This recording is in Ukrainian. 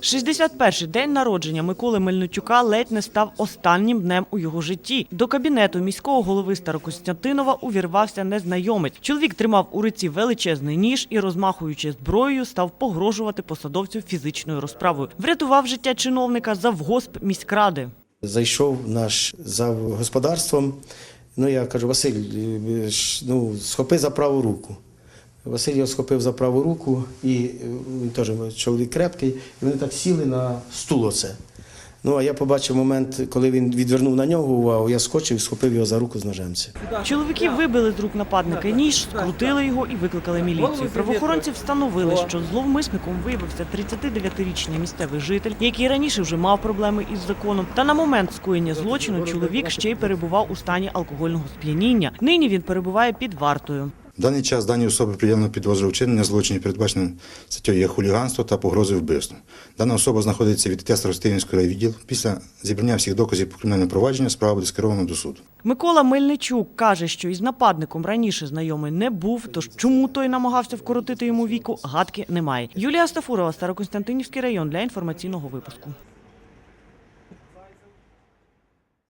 61-й день народження Миколи Мельничука ледь не став останнім днем у його житті. До кабінету міського голови Старокостянтинова увірвався незнайомець. Чоловік тримав у руці величезний ніж і, розмахуючи зброєю, став погрожувати посадовцю фізичною розправою. Врятував життя чиновника завгосп міськради. Зайшов наш за господарством. Ну, я кажу, Василь, е, ну, схопи за праву руку. Василь його схопив за праву руку, і е, він теж чоловік крепкий, і вони так сіли на стул оце. Ну, а я побачив момент, коли він відвернув на нього увагу, я скочив і схопив його за руку з ножемцем. Чоловіки вибили з рук нападника ніж, скрутили його і викликали міліцію. Правоохоронці встановили, що зловмисником виявився 39-річний місцевий житель, який раніше вже мав проблеми із законом. Та на момент скоєння злочину чоловік ще й перебував у стані алкогольного сп'яніння. Нині він перебуває під вартою. Даний час даній особи приємно підозру вчинення злочинів, передбаченим статтєю є хуліганство та погрози вбивством. Дана особа знаходиться від ТЕС Ростинівського райвідділу. Після зібрання всіх доказів по кримінальному провадженню справа буде скерована до суду. Микола Мельничук каже, що із нападником раніше знайомий не був, тож чому той намагався вкоротити йому віку, гадки немає. Юлія Стафурова, Старокостянтинівський район для інформаційного випуску.